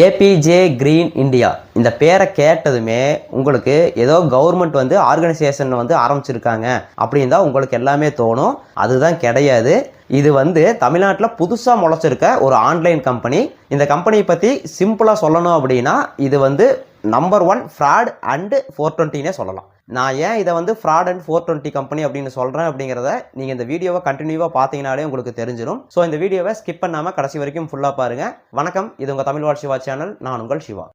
APJ green India இந்த பேரை கேட்டதுமே உங்களுக்கு ஏதோ கவர்மெண்ட் வந்து ஆர்கனைசேஷன் வந்து ஆரம்பிச்சிருக்காங்க அப்படின்னு தான் உங்களுக்கு எல்லாமே தோணும். அதுதான் கிடையாது. இது வந்து தமிழ்நாட்டில் புதுசாக முளைச்சிருக்க ஒரு ஆன்லைன் கம்பெனி இந்த கம்பெனியை பற்றி சிம்பிளாக சொல்லணும் அப்படின்னா இது வந்து number one fraud and four டுவெண்ட்டினே சொல்லலாம். நான் ஏன் இதை வந்து fraud and four twenty company அப்படின்னு சொல்கிறேன் அப்படிங்கிறத நீங்கள் இந்த வீடியோவை கண்டினியூவாக பார்த்தீங்கனாலே உங்களுக்கு தெரிஞ்சிடும் ஸோ இந்த வீடியோவை ஸ்கிப் பண்ணாமல் கடைசி வரைக்கும் ஃபுல்லாக பாருங்கள் வணக்கம் இது உங்கள் தமிழ் வாட் சிவா சேனல் நான் உங்கள் சிவா.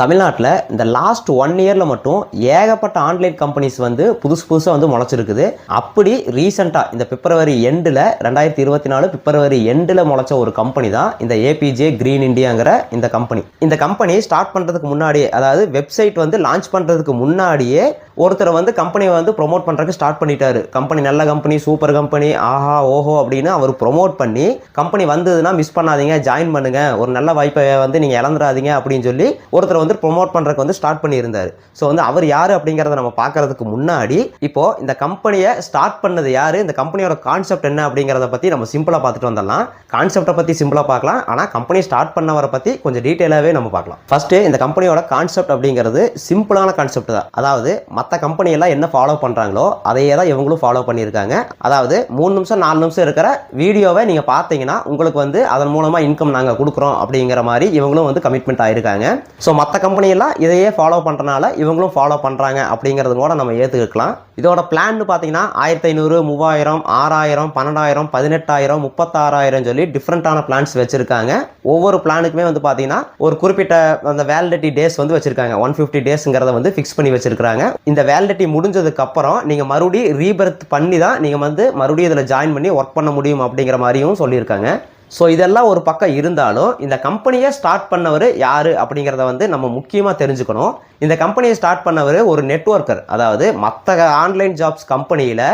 தமிழ்நாட்டில் இந்த லாஸ்ட் ஒன் இயரில் மட்டும் ஏகப்பட்ட ஆன்லைன் கம்பெனிஸ் வந்து புதுசு புதுசாக வந்து முளைச்சிருக்குது. அப்படி ரீசெண்டாக இந்த பிப்ரவரி எண்டில் ரெண்டாயிரத்தி இருபத்தி நாலு பிப்ரவரி எண்டில் முளைச்ச ஒரு கம்பெனி தான் இந்த ஏபிஜே கிரீன் இண்டியாங்கிற இந்த கம்பெனி இந்த கம்பெனி ஸ்டார்ட் பண்ணுறதுக்கு முன்னாடியே அதாவது வெப்சைட் வந்து லான்ச் பண்ணுறதுக்கு முன்னாடியே ஒருத்தர் வந்து கம்பெனியை வந்து ப்ரொமோட் பண்ணுறதுக்கு ஸ்டார்ட் பண்ணிட்டாரு. கம்பெனி நல்ல கம்பெனி சூப்பர் கம்பெனி ஆஹா ஓஹோ அப்படின்னு அவர் ப்ரொமோட் பண்ணி கம்பெனி வந்ததுன்னா மிஸ் பண்ணாதீங்க ஜாயின் பண்ணுங்கள் ஒரு நல்ல வாய்ப்பை வந்து நீங்கள் இழந்துடாதீங்க அப்படின்னு சொல்லி ஒருத்தர் வந்து ப்ரொமோட் பண்ணுறதுக்கு வந்து ஸ்டார்ட் பண்ணியிருந்தார். ஸோ வந்து அவர் யார் அப்படிங்கிறத நம்ம பார்க்கறதுக்கு முன்னாடி இப்போது இந்த கம்பெனியை ஸ்டார்ட் பண்ணது யார் இந்த கம்பெனியோட கான்செப்ட் என்ன அப்படிங்கிறத பற்றி நம்ம சிம்பிளாக பார்த்துட்டு வந்துடலாம். கான்செப்டை பற்றி சிம்பிளாக பார்க்கலாம். ஆனால் கம்பெனி ஸ்டார்ட் பண்ணவரை பற்றி கொஞ்சம் டீட்டெயிலாகவே நம்ம பார்க்கலாம். ஃபர்ஸ்ட்டு இந்த கம்பெனியோட கான்செப்ட் அப்படிங்கிறது சிம்பிளான கான்செப்ட் தான். அதாவது மற்ற கம்பெனியெல்லாம் என்ன ஃபாலோ பண்ணுறாங்களோ அதையே தான் இவங்களும் ஃபாலோ பண்ணியிருக்காங்க. அதாவது மூணு நிமிஷம் நாலு நிமிஷம் இருக்கிற வீடியோவை நீங்கள் பார்த்தீங்கன்னா உங்களுக்கு வந்து அதன் மூலமாக இன்கம் நாங்கள் கொடுக்குறோம் அப்படிங்கிற மாதிரி இவங்களும் வந்து கமிட்மெண்ட் ஆகிருக்காங்க ஸோ மற்ற மற்ற கம்பெனியெல்லாம் இதையே ஃபாலோ பண்ணுறனால இவங்களும் ஃபாலோ பண்ணுறாங்க அப்படிங்கிறது கூட நம்ம ஏற்றுக்கலாம் இதோட பிளான்னு பார்த்தீங்கன்னா ஆயிரத்தி ஐநூறு மூவாயிரம் ஆறாயிரம் பன்னெண்டாயிரம் பதினெட்டாயிரம் முப்பத்தாறாயிரம் சொல்லி டிஃப்ரெண்ட்டான பிளான்ஸ் வச்சுருக்காங்க. ஒவ்வொரு பிளானுக்குமே வந்து பார்த்தீங்கன்னா ஒரு குறிப்பிட்ட அந்த வேலிடிட்டி டேஸ் வந்து வச்சுருக்காங்க. ஒன் ஃபிஃப்டி டேஸுங்கிறத வந்து ஃபிக்ஸ் பண்ணி வச்சுருக்காங்க இந்த வேலிடிட்டி முடிஞ்சதுக்கப்புறம் நீங்கள் மறுபடியும் ரீபர்த் பண்ணி தான் நீங்கள் வந்து மறுபடியும் இதில் ஜாயின் பண்ணி ஒர்க் பண்ண முடியும் அப்படிங்கிற மாதிரியும் சொல்லியிருக்காங்க. ஸோ இதெல்லாம் ஒரு பக்கம் இருந்தாலும் இந்த கம்பெனியை ஸ்டார்ட் பண்ணவர் யார் அப்படிங்கிறத வந்து நம்ம முக்கியமாக தெரிஞ்சுக்கணும். இந்த கம்பெனியை ஸ்டார்ட் பண்ணவர் ஒரு நெட்வொர்க்கர் அதாவது மற்ற ஆன்லைன் ஜாப்ஸ் கம்பெனியில்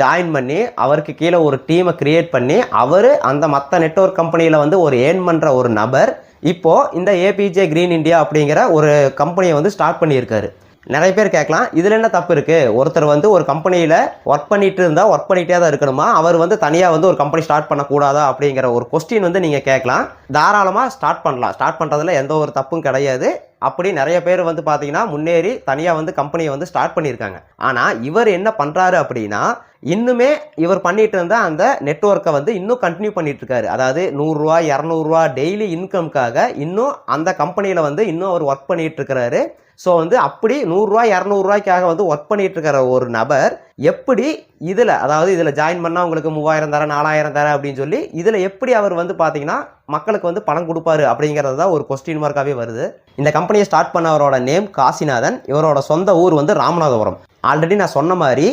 ஜாயின் பண்ணி அவருக்கு கீழே ஒரு டீமை கிரியேட் பண்ணி அவர் அந்த மற்ற நெட்வொர்க் கம்பெனியில் வந்து ஒரு ஏர்ன் பண்ணுற ஒரு நபர் இப்போது இந்த ஏபிஜே க்ரீன் இந்தியா அப்படிங்கிற ஒரு கம்பெனியை வந்து ஸ்டார்ட் பண்ணியிருக்காரு. நிறைய பேர் கேட்கலாம். இதில் என்ன தப்பு இருக்குது ஒருத்தர் வந்து ஒரு கம்பெனியில் ஒர்க் பண்ணிட்டு இருந்தால் ஒர்க் பண்ணிகிட்டே தான் இருக்கணுமா? அவர் வந்து தனியாக வந்து ஒரு கம்பெனி ஸ்டார்ட் பண்ணக்கூடாதா? அப்படிங்கிற ஒரு கொஸ்டின் வந்து நீங்கள் கேட்கலாம். தாராளமாக ஸ்டார்ட் பண்ணலாம். ஸ்டார்ட் பண்ணுறதுல எந்த ஒரு தப்பும் கிடையாது. அப்படி நிறைய பேர் வந்து பார்த்தீங்கன்னா முன்னேறி தனியாக வந்து கம்பெனியை வந்து ஸ்டார்ட் பண்ணியிருக்காங்க. ஆனால் இவர் என்ன பண்ணுறாரு அப்படின்னா இன்னுமே இவர் பண்ணிட்டு இருந்த அந்த நெட்ஒர்க்கை வந்து இன்னும் கண்டினியூ பண்ணிட்டு இருக்காரு. அதாவது நூறுரூவா இரநூறுவா டெய்லி இன்கம்க்காக இன்னும் அந்த கம்பெனியில் வந்து இன்னும் அவர் ஒர்க் பண்ணிட்டு இருக்கிறாரு. ஸோ வந்து அப்படி நூறுரூவா இரநூறுவாய்க்காக வந்து ஒர்க் பண்ணிகிட்டு இருக்கிற ஒரு நபர் எப்படி இதில் அதாவது இதில் ஜாயின் பண்ணால் உங்களுக்கு மூவாயிரம் தரேன் நாலாயிரம் தரேன் அப்படின்னு சொல்லி இதில் எப்படி அவர் வந்து பார்த்தீங்கன்னா மக்களுக்கு வந்து பணம் கொடுப்பாரு அப்படிங்கிறது தான் ஒரு கொஸ்டின் மார்க்காகவே வருது. இந்த கம்பெனியை ஸ்டார்ட் பண்ணவரோட நேம் காசிநாதன் இவரோட சொந்த ஊர் வந்து ராமநாதபுரம். ஆல்ரெடி நான் சொன்ன மாதிரி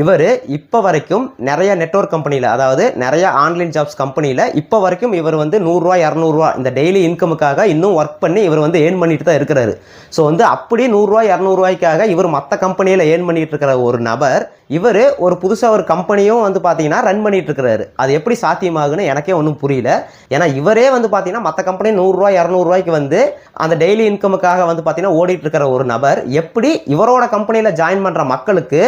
இவர் இப்போ வரைக்கும் நிறைய நெட்ஒர்க் கம்பெனியில் அதாவது நிறைய ஆன்லைன் ஜாப்ஸ் கம்பெனியில் இப்போ வரைக்கும் இவர் வந்து நூறுரூவா இரநூறுவா இந்த டெய்லி இன்கமுக்காக இன்னும் ஒர்க் பண்ணி இவர் வந்து ஏர்ன் பண்ணிட்டு தான் இருக்கிறாரு. ஸோ வந்து அப்படி நூறுரூவா இரநூறுவாய்க்காக இவர் மற்ற கம்பெனியில் ஏர்ன் பண்ணிட்டு இருக்கிற ஒரு நபர் இவர் ஒரு புதுசாக ஒரு கம்பெனியும் வந்து பார்த்தீங்கன்னா ரன் பண்ணிட்டு இருக்கிறாரு. அது எப்படி சாத்தியமாகுன்னு எனக்கே ஒன்றும் புரியல. ஏன்னா இவரே வந்து பார்த்தீங்கன்னா மற்ற கம்பெனி நூறுரூவா இரநூறுவாய்க்கு வந்து அந்த டெய்லி இன்கமுக்காக வந்து பார்த்தீங்கன்னா ஓடிட்டு இருக்கிற ஒரு நபர். எப்படி இவரோட கம்பெனியில் ஜாயின் பண்ணுற மக்களுக்கு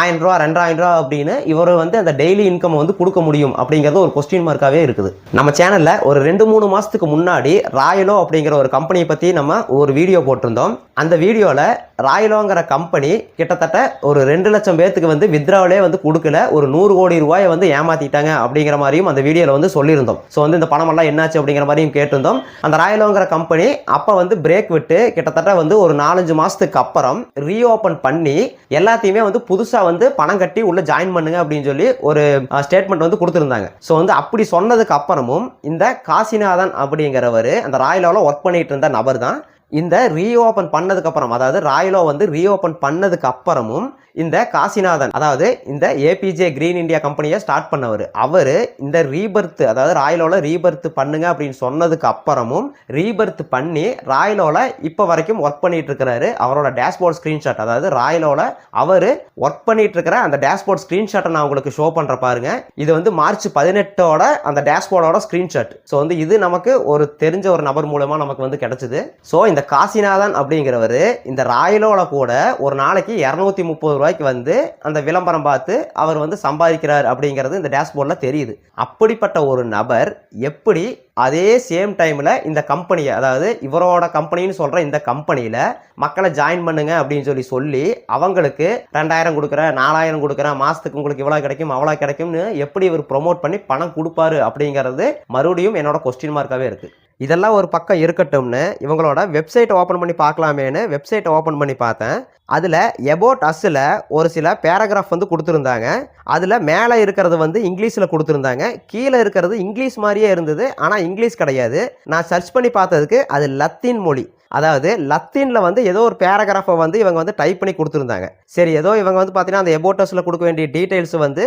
ஆயிரம் ரூபா ரெண்டாயிரம் ரூபா அப்படின்னு இவர் வந்து அந்த டெய்லி இன்கம் வந்து கொடுக்க முடியும் அப்படிங்கிறது ஒரு கொஸ்டின் மார்க்காகவே இருக்குது. நம்ம சேனலில் ஒரு ரெண்டு மூணு மாதத்துக்கு முன்னாடி ராயலோ அப்படிங்கிற ஒரு கம்பெனியை பற்றி நம்ம ஒரு வீடியோ போட்டிருந்தோம். அந்த வீடியோவில் ராயலோங்கிற கம்பெனி கிட்டத்தட்ட ஒரு ரெண்டு லட்சம் பேர்த்துக்கு வந்து வித்ராவிலே வந்து கொடுக்கல. ஒரு நூறு கோடி ரூபாயை வந்து ஏமாத்திட்டாங்க அப்படிங்கிற மாதிரியும் அந்த வீடியோவில் வந்து சொல்லியிருந்தோம். ஸோ வந்து இந்த பணமெல்லாம் என்னாச்சு அப்படிங்கிற மாதிரியும் கேட்டிருந்தோம். அந்த ராயலோங்கிற கம்பெனி அப்போ வந்து பிரேக் விட்டு கிட்டத்தட்ட வந்து ஒரு நாலஞ்சு மாதத்துக்கு அப்புறம் ரீஓப்பன் பண்ணி எல்லாத்தையுமே வந்து புதுசாக வந்து பணம் கட்டி உள்ள ஜாயின் பண்ணுங்க அப்படின்னு சொல்லி ஒரு ஸ்டேட்மெண்ட் வந்து கொடுத்துருந்தாங்க. ஸோ வந்து அப்படி சொன்னதுக்கு அப்புறமும் இந்த காசிநாதன் அப்படிங்கிறவர் அந்த ராயலாவில் ஒர்க் பண்ணிட்டு இருந்த நபர் தான் இந்த ரீஓப்பன் பண்ணதுக்கு அப்புறம் அதாவது ராயலோ வந்து ரீஓப்பன் பண்ணதுக்கு அப்புறமும் இந்த காசிநாதன் அதாவது இந்த ஏபிஜே கிரீன் இந்தியா கம்பெனியை ஸ்டார்ட் பண்ணவர். அவர் இந்த ரீபர்த் அதாவது ராயலோவில் ரீபர்த் பண்ணுங்க அப்படின்னு சொன்னதுக்கு அப்புறமும் ரீபர்த் பண்ணி ராயலோவில் இப்போ வரைக்கும் ஒர்க் பண்ணிட்டு இருக்கிறாரு அவரோட டேஷ்போர்ட் ஸ்க்ரீன்ஷாட் அதாவது ராயலோவில் அவர் ஒர்க் பண்ணிட்டு இருக்கிற அந்த டேஷ்போர்ட் ஸ்க்ரீன்ஷாட்டை நான் உங்களுக்கு ஷோ பண்ணுற பாருங்க. இது வந்து மார்ச் பதினெட்டோட அந்த டேஷ்போர்டோட ஸ்க்ரீன்ஷாட் ஸோ வந்து இது நமக்கு ஒரு தெரிஞ்ச ஒரு நபர் மூலமா நமக்கு வந்து கிடைச்சது. ஸோ இந்த காசிநாதன் அப்படிங்கிறவர் இந்த ராயலோவில் கூட ஒரு நாளைக்கு இரநூத்தி முப்பது ரூபாய்க்கு வந்து அந்த விளம்பரம் பார்த்து அவர் வந்து சம்பாதிக்கிறார் அப்படிங்கிறது இந்த டேஷ்போர்டில் தெரியுது. அப்படிப்பட்ட ஒரு நபர் எப்படி அதே சேம் டைமில் இந்த கம்பெனியை அதாவது இவரோட கம்பெனின்னு சொல்கிற இந்த கம்பெனியில் மக்களை ஜாயின் பண்ணுங்க அப்படின்னு சொல்லி சொல்லி அவங்களுக்கு ரெண்டாயிரம் கொடுக்குறேன் நாலாயிரம் கொடுக்குறேன் மாதத்துக்கு உங்களுக்கு இவ்வளோ கிடைக்கும் அவ்வளோ கிடைக்கும்னு எப்படி இவர் ப்ரொமோட் பண்ணி பணம் கொடுப்பாரு அப்படிங்கிறது மறுபடியும் என்னோட கொஸ்டின் மார்க்காகவே இருக்குது இதெல்லாம் ஒரு பக்கம் இருக்கட்டும்னு இவங்களோட வெப்சைட் ஓப்பன் பண்ணி பார்க்கலாமேன்னு வெப்சைட்டை ஓப்பன் பண்ணி பார்த்தேன். அதில் எபோட் அஸ்ஸில் ஒரு சில பேராகிராஃப் வந்து கொடுத்துருந்தாங்க. அதில் மேலே இருக்கிறது வந்து இங்கிலீஷில் கொடுத்துருந்தாங்க. கீழே இருக்கிறது இங்கிலீஷ் மாதிரியே இருந்தது. ஆனால் இங்கிலீஷ் கிடையாது. நான் சர்ச் பண்ணி பார்த்ததுக்கு அது லத்தீன் மொழி. அதாவது லத்தீனில் வந்து ஏதோ ஒரு பேராகிராஃபை வந்து இவங்க வந்து டைப் பண்ணி கொடுத்துருந்தாங்க. சரி ஏதோ இவங்க வந்து பார்த்தீங்கன்னா அந்த எபோட்டஸில் கொடுக்க வேண்டிய டீட்டெயில்ஸ் வந்து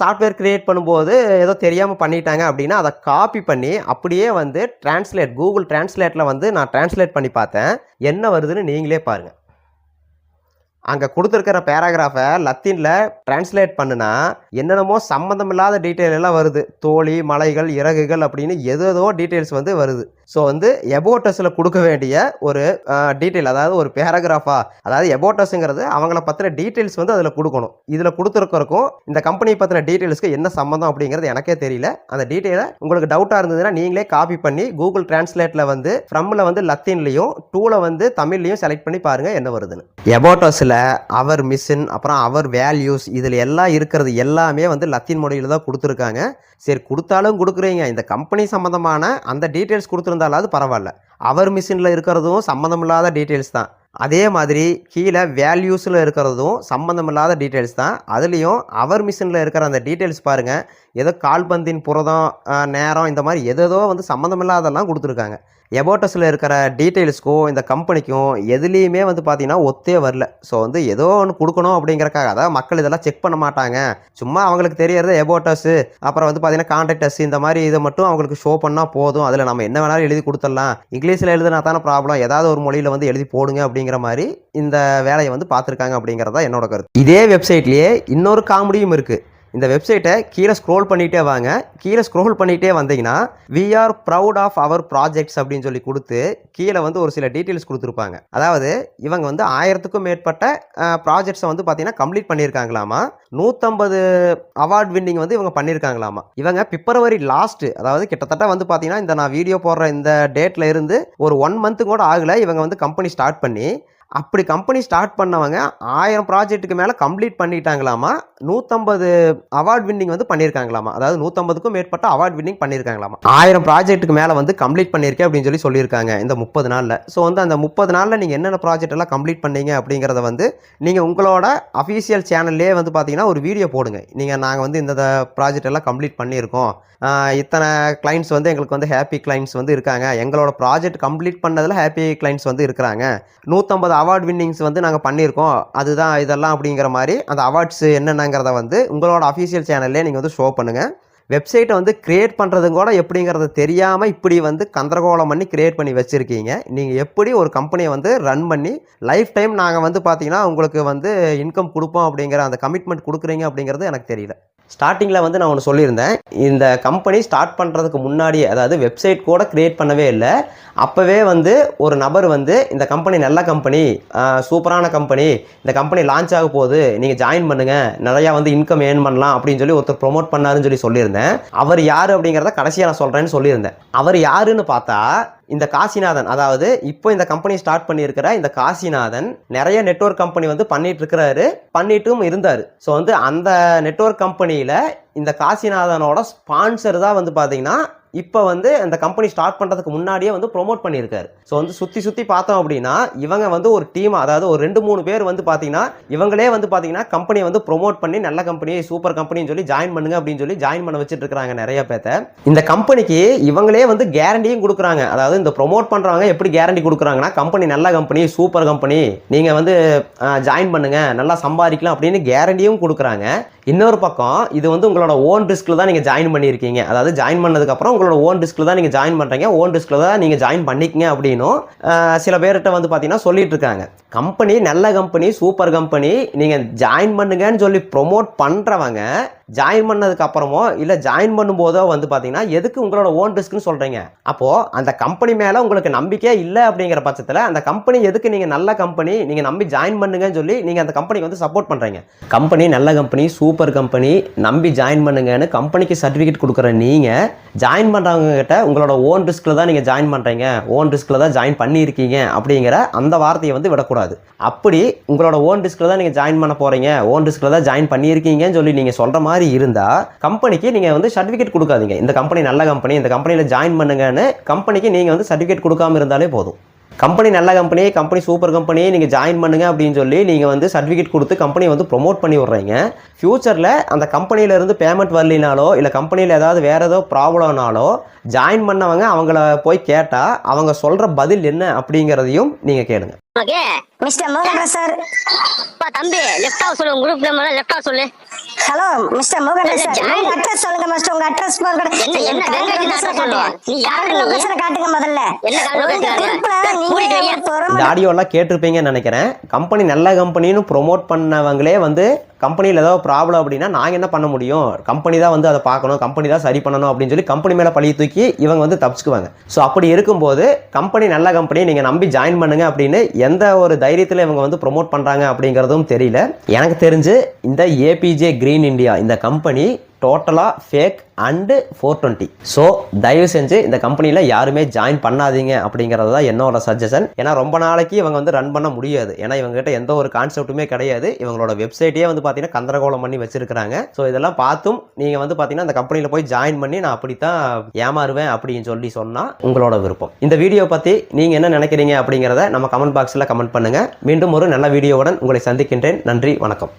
சாஃப்ட்வேர் கிரியேட் பண்ணும்போது ஏதோ தெரியாமல் பண்ணிட்டாங்க அப்படின்னா அதை காப்பி பண்ணி அப்படியே வந்து டிரான்ஸ்லேட் கூகுள் டிரான்ஸ்லேட்டில் வந்து நான் டிரான்ஸ்லேட் பண்ணி பார்த்தேன். என்ன வருதுன்னு நீங்களே பாருங்கள் அங்கே கொடுத்துருக்கிற பேராகிராஃபை லத்தீனில் டிரான்ஸ்லேட் பண்ணுனா என்னென்னமோ சம்மந்தம் இல்லாத டீட்டெயில் எல்லாம் வருது. தோழி மலைகள் இறகுகள் அப்படின்னு எதோ டீட்டெயில்ஸ் வந்து வருது. ஸோ வந்து எபோட்டஸில் கொடுக்க வேண்டிய ஒரு டீட்டெயில் அதாவது ஒரு பேராகிராஃபா அதாவது எபோட்டஸுங்கிறது அவங்கள பற்றின டீட்டெயில்ஸ் வந்து அதில் கொடுக்கணும். இதில் கொடுத்துருக்கிறக்கும் இந்த கம்பெனியை பற்றின டீட்டெயில்ஸ்க்கு என்ன சம்மந்தம் அப்படிங்கிறது எனக்கே தெரியல. அந்த டீட்டெயிலை உங்களுக்கு டவுட்டாக இருந்ததுன்னா நீங்களே காப்பி பண்ணி கூகுள் டிரான்ஸ்லேட்டில் வந்து ஃப்ரம்மில் வந்து லத்தீன்லையும் டூவில் வந்து தமிழ்லையும் செலக்ட் பண்ணி பாருங்கள் என்ன வருதுன்னு. எபோட்டஸில் அவர் மிஷின் அப்புறம் அவர் வேல்யூஸ் இதில் எல்லாம் இருக்கிறது எல்லாமே வந்து லத்தீன் மொழியில் தான் கொடுத்துருக்காங்க. சரி கொடுத்தாலும் கொடுக்குறீங்க. இந்த கம்பெனி சம்மந்தமான அந்த டீட்டெயில்ஸ் கொடுத்துருந்தாலாவது பரவாயில்ல. அவர் மிஷினில் இருக்கிறதும் சம்மந்தமில்லாத டீட்டெயில்ஸ் தான். அதே மாதிரி கீழே வேல்யூஸில் இருக்கிறதும் சம்மந்தமில்லாத டீட்டெயில்ஸ் தான். அதுலேயும் அவர் மிஷினில் இருக்கிற அந்த டீட்டெயில்ஸ் பாருங்கள் ஏதோ கால்பந்தின் புரதம் நேரம் இந்த மாதிரி எதோ வந்து சம்மந்தமில்லாதெல்லாம் கொடுத்துருக்காங்க. எபோட்டஸில் இருக்கிற டீட்டெயில்ஸ்க்கும் இந்த கம்பெனிக்கும் எதுலேயுமே வந்து பார்த்தீங்கன்னா ஒத்தே வரல. ஸோ வந்து ஏதோ ஒன்று கொடுக்கணும் அப்படிங்கிறக்காக அதாவது மக்கள் இதெல்லாம் செக் பண்ண மாட்டாங்க. சும்மா அவங்களுக்கு தெரியறது எபோட்டஸு அப்புறம் வந்து பார்த்தீங்கன்னா கான்டாக்டஸ் இந்த மாதிரி இதை மட்டும் அவங்களுக்கு ஷோ பண்ணால் போதும். அதில் நம்ம என்ன வேணாலும் எழுதி கொடுத்துடலாம். இங்கிலீஷில் எழுதுனா தானே ப்ராப்ளம் ஏதாவது ஒரு மொழியில் வந்து எழுதி போடுங்க அப்படிங்கிற மாதிரி இந்த வேலையை வந்து பார்த்துருக்காங்க அப்படிங்கிறதா என்னோட கருத்து. இதே வெப்சைட்லேயே இன்னொரு காமெடியும் இருக்குது இந்த வெப்சைட்டை கீழே ஸ்க்ரோல் பண்ணிகிட்டே வாங்க. கீழே ஸ்க்ரோல் பண்ணிகிட்டே வந்தீங்கன்னா we are proud of our projects அப்படின்னு சொல்லி கொடுத்து கீழே வந்து ஒரு சில டீட்டெயில்ஸ் கொடுத்துருப்பாங்க. அதாவது இவங்க வந்து ஆயிரத்துக்கும் மேற்பட்ட ப்ராஜெக்ட்ஸை வந்து பார்த்தீங்கன்னா கம்ப்ளீட் பண்ணியிருக்காங்களாமா? நூற்றம்பது அவார்ட் வின்னிங் வந்து இவங்க பண்ணியிருக்காங்களாமா? இவங்க பிப்ரவரி லாஸ்ட்டு அதாவது கிட்டத்தட்ட வந்து பார்த்தீங்கன்னா இந்த நான் வீடியோ போடுற இந்த டேட்டில் இருந்து ஒரு ஒன் மந்த்து கூட ஆகலை. இவங்க வந்து கம்பெனி ஸ்டார்ட் பண்ணி அப்படி கம்பெனி ஸ்டார்ட் பண்ணவங்க ஆயிரம் ப்ராஜெக்ட்டுக்கு மேலே கம்ப்ளீட் பண்ணிட்டாங்களாமா? நூற்றம்பது அவார்ட் வின்னிங் வந்து பண்ணியிருக்காங்களாமா அதாவது நூற்றம்பதுக்கும் மேற்பட்ட அவார்ட் வின்னிங் பண்ணியிருக்காங்களாமா ஆயிரம் ப்ராஜெக்ட்டுக்கு மேலே வந்து கம்ப்ளீட் பண்ணியிருக்கேன் அப்படின்னு சொல்லி சொல்லியிருக்காங்க இந்த முப்பது நாளில். ஸோ வந்து அந்த முப்பது நாளில் நீங்கள் என்னென்ன ப்ராஜெக்ட் எல்லாம் கம்ப்ளீட் பண்ணீங்க அப்படிங்கிறத வந்து நீங்கள் உங்களோட அஃபீஷியல் சேனல்லே வந்து பார்த்தீங்கன்னா ஒரு வீடியோ போடுங்க. நீங்கள் நாங்கள் வந்து இந்த ப்ராஜெக்ட் எல்லாம் கம்ப்ளீட் பண்ணியிருக்கோம். இத்தனை கிளைண்ட்ஸ் வந்து எங்களுக்கு வந்து ஹாப்பி கிளைண்ட்ஸ் வந்து இருக்காங்க. எங்களோட ப்ராஜெக்ட் கம்ப்ளீட் பண்ணதில் ஹாப்பி கிளைண்ட்ஸ் வந்து இருக்கிறாங்க. நூற்றம்பது அவார்ட் வின்னிங்ஸ் வந்து நாங்கள் பண்ணியிருக்கோம். அதுதான் இதெல்லாம் அப்படிங்கிற மாதிரி அந்த அவார்ட்ஸ் என்னென்னங்கிறத வந்து உங்களோட அஃபீஷியல் சேனல்லே நீங்கள் வந்து ஷோ பண்ணுங்கள் வெப்சைட்டை வந்து கிரியேட் பண்ணுறது கூட எப்படிங்கிறது தெரியாமல் இப்படி வந்து கந்தரகோலம் பண்ணி கிரியேட் பண்ணி வச்சுருக்கீங்க. நீங்கள் எப்படி ஒரு கம்பெனியை வந்து ரன் பண்ணி லைஃப் டைம் நாங்கள் வந்து பார்த்தீங்கன்னா உங்களுக்கு வந்து இன்கம் கொடுப்போம் அப்படிங்கிற அந்த கமிட்மெண்ட் கொடுக்குறீங்க அப்படிங்கிறது எனக்கு தெரியல. ஸ்டார்டிங்கில் வந்து நான் ஒன்று சொல்லியிருந்தேன். இந்த கம்பெனி ஸ்டார்ட் பண்ணுறதுக்கு முன்னாடியே அதாவது வெப்சைட் கூட க்ரியேட் பண்ணவே இல்லை. அப்போவே வந்து ஒரு நபர் வந்து இந்த கம்பெனி நல்ல கம்பெனி சூப்பரான கம்பெனி இந்த கம்பெனி லான்ச் ஆக போகுது நீங்கள் ஜாயின் பண்ணுங்கள் நிறையா வந்து இன்கம் ஏர்ன் பண்ணலாம் அப்படின்னு சொல்லி ஒருத்தர் ப்ரொமோட் பண்ணாருன்னு சொல்லி சொல்லியிருந்தேன். அவர் யார் அப்படிங்கிறத கடைசியாக நான் சொல்கிறேன்னு சொல்லியிருந்தேன். அவர் யாருன்னு பார்த்தா இந்த காசிநாதன் அதாவது இப்போ இந்த கம்பெனி ஸ்டார்ட் பண்ணியிருக்கிற இந்த காசிநாதன் நிறைய நெட்வொர்க் கம்பெனி வந்து பண்ணிட்டு இருக்கிறாரு பண்ணிட்டும் இருந்தார். ஸோ வந்து அந்த நெட்வொர்க் கம்பெனியில் இந்த காசிநாதனோட ஸ்பான்சர் தான் வந்து பார்த்தீங்கன்னா இப்போ வந்து அந்த கம்பெனி ஸ்டார்ட் பண்ணுறதுக்கு முன்னாடியே வந்து ப்ரோமோட் பண்ணியிருக்காரு. ஸோ வந்து சுற்றி சுற்றி பார்த்தோம் அப்படின்னா இவங்க வந்து ஒரு டீம் அதாவது ஒரு ரெண்டு மூணு பேர் வந்து பார்த்தீங்கன்னா இவங்களே வந்து பார்த்தீங்கன்னா கம்பெனியை வந்து ப்ரோமோட் பண்ணி நல்ல கம்பெனி சூப்பர் கம்பெனின்னு சொல்லி ஜாயின் பண்ணுங்க அப்படின்னு சொல்லி ஜாயின் பண்ண வச்சுட்டு இருக்காங்க நிறைய பேர்த்த இந்த கம்பெனிக்கு இவங்களே வந்து கேரண்டியும் கொடுக்குறாங்க. அதாவது இந்த ப்ரோமோட் பண்ணுறவங்க எப்படி கேரண்டி கொடுக்குறாங்கன்னா கம்பெனி நல்ல கம்பெனி சூப்பர் கம்பெனி நீங்கள் வந்து ஜாயின் பண்ணுங்க நல்லா சம்பாதிக்கலாம் அப்படின்னு கேரண்டியும் கொடுக்குறாங்க. இன்னொரு பக்கம் இது வந்து உங்களோட ஓன் ரிஸ்கில் தான் நீங்கள் ஜாயின் பண்ணியிருக்கீங்க. அதாவது ஜாயின் பண்ணதுக்கப்புறம் உங்களோட ஓன் டிஸ்கில் தான் நீங்கள் ஜாயின் பண்ணுறீங்க ஓன் டிஸ்கில் தான் நீங்கள் ஜாயின் பண்ணிக்கங்க அப்படின்னும் சில பேர்கிட்ட வந்து பார்த்தீங்கன்னா சொல்லிட்டு இருக்காங்க. கம்பெனி நல்ல கம்பெனி சூப்பர் கம்பெனி நீங்கள் ஜாயின் பண்ணுங்கன்னு சொல்லி ப்ரொமோட் பண்ணுறவங்க ஜாயின் பண்ணதுக்கு அப்புறமோ இல்லை ஜாயின் பண்ணும்போதோ வந்து பார்த்தீங்கன்னா எதுக்கு உங்களோட ஓன் ரிஸ்க்னு சொல்கிறீங்க அப்போது அந்த கம்பெனி மேலே உங்களுக்கு நம்பிக்கையே இல்லை அப்படிங்கிற பட்சத்தில் அந்த கம்பெனி எதுக்கு நீங்கள் நல்ல கம்பெனி நீங்கள் நம்பி ஜாயின் பண்ணுங்கன்னு சொல்லி நீங்கள் அந்த கம்பெனிக்கு வந்து சப்போர்ட் பண்ணுறீங்க கம்பெனி நல்ல கம்பெனி சூப்பர் கம்பெனி நம்பி ஜாயின் பண்ணுங்கன்னு கம்பெனிக்கு சர்டிஃபிகேட் கொடுக்குற நீங்கள் ஜாயின் பண்ணுறவங்ககிட்ட உங்களோட ஓன் ரிஸ்கில் தான் நீங்கள் ஜாயின் பண்ணுறீங்க ஓன் ரிஸ்கில் தான் ஜாயின் பண்ணியிருக்கீங்க அப்படிங்கிற அந்த வார்த்தையை வந்து விடக்கூடாது. அப்படி உங்களோட ஓன் ரிஸ்கில் தான் நீங்கள் ஜாயின் பண்ண போகிறீங்க ஓன் ரிஸ்கில் தான் ஜாயின் பண்ணியிருக்கீங்கன்னு சொல்லி நீங்கள் சொல்கிற மாதிரி இருந்தால் கம்பெனிக்கு நீங்கள் வந்து சர்டிஃபிகேட் கொடுக்காதீங்க. இந்த கம்பெனி நல்ல கம்பெனி இந்த கம்பெனியில் ஜாயின் பண்ணுங்கன்னு கம்பெனிக்கு நீங்கள் வந்து சர்டிஃபிகேட் கொடுக்காம இருந்தாலே போதும். கம்பெனி நல்ல கம்பெனி கம்பெனி சூப்பர் கம்பெனி நீங்கள் ஜாயின் பண்ணுங்க அப்படின்னு சொல்லி நீங்கள் வந்து சர்டிஃபிகேட் கொடுத்து கம்பெனியை வந்து ப்ரொமோட் பண்ணி விட்றீங்க. ஃப்யூச்சரில் அந்த கம்பெனியில இருந்து பேமெண்ட் வரலினாலோ இல்லை கம்பெனியில் ஏதாவது வேறு ஏதோ ப்ராப்ளம்னாலோ ஜாயின் பண்ணவங்க அவங்கள போய் கேட்டால் அவங்க சொல்கிற பதில் என்ன அப்படிங்கிறதையும் நீங்கள் கேளுங்க. ஓகே? மிஸ்டர் மோகன் சார். அப்பா தம்பி லெஃப்டா சொல்லு உங்க குரூப் நம்பர் லெஃப்டா சொல்லு. ஹலோ மிஸ்டர் மோகன் சார். உங்க அட்ரஸ் சொல்லுங்க மிஸ்டர் உங்க அட்ரஸ் என்ன, என்ன, சொல்லு. லொகேஷன் காட்டுங்க முதல்ல. இந்த ஆடியோலாம் கேட்டிருப்பீங்கன்னு நினைக்கிறேன். கம்பெனி நல்ல கம்பெனின்னு ப்ரொமோட் பண்ணவங்களே வந்து கம்பெனியில் ஏதாவது ப்ராப்ளம் அப்படின்னா நாங்கள் என்ன பண்ண முடியும்? கம்பெனி தான் வந்து அதை பார்க்கணும் கம்பெனி தான் சரி பண்ணணும் அப்படின்னு சொல்லி கம்பெனி மேலே பழி தூக்கி இவங்க வந்து தப்பிச்சுக்குவாங்க. ஸோ அப்படி இருக்கும்போது கம்பெனி நல்ல கம்பெனி நீங்கள் நம்பி ஜாயின் பண்ணுங்க அப்படின்னு எந்த ஒரு தைரியத்தில் இவங்க வந்து ப்ரொமோட் பண்ணுறாங்க அப்படிங்கிறதும் தெரியல. எனக்கு தெரிஞ்சு இந்த ஏபிஜே க்ரீன் இந்தியா இந்த கம்பெனி டோட்டலாக fake and four twenty so தயவு செஞ்சு இந்த கம்பெனியில் யாருமே ஜாயின் பண்ணாதீங்க அப்படிங்கிறது தான் என்னோட சஜஷன் ஏன்னா ரொம்ப நாளைக்கு இவங்க வந்து ரன் பண்ண முடியாது. ஏன்னா இவங்ககிட்ட எந்த ஒரு கான்செப்ட்டுமே கிடையாது. இவங்களோட வெப்சைட்டே வந்து பார்த்தீங்கன்னா கந்தரகோலம் பண்ணி வச்சிருக்கிறாங்க. ஸோ இதெல்லாம் பார்த்தும் நீங்கள் வந்து பார்த்தீங்கன்னா அந்த கம்பெனியில் போய் ஜாயின் பண்ணி நான் அப்படி தான் ஏமாறுவேன் அப்படின்னு சொல்லி சொன்னால் உங்களோட விருப்பம். இந்த வீடியோ பற்றி நீங்கள் என்ன நினைக்கிறீங்க அப்படிங்கிறத நம்ம கமெண்ட் பாக்ஸில் கமெண்ட் பண்ணுங்கள் மீண்டும் ஒரு நல்ல வீடியோவுடன் உங்களை சந்திக்கின்றேன். நன்றி வணக்கம்.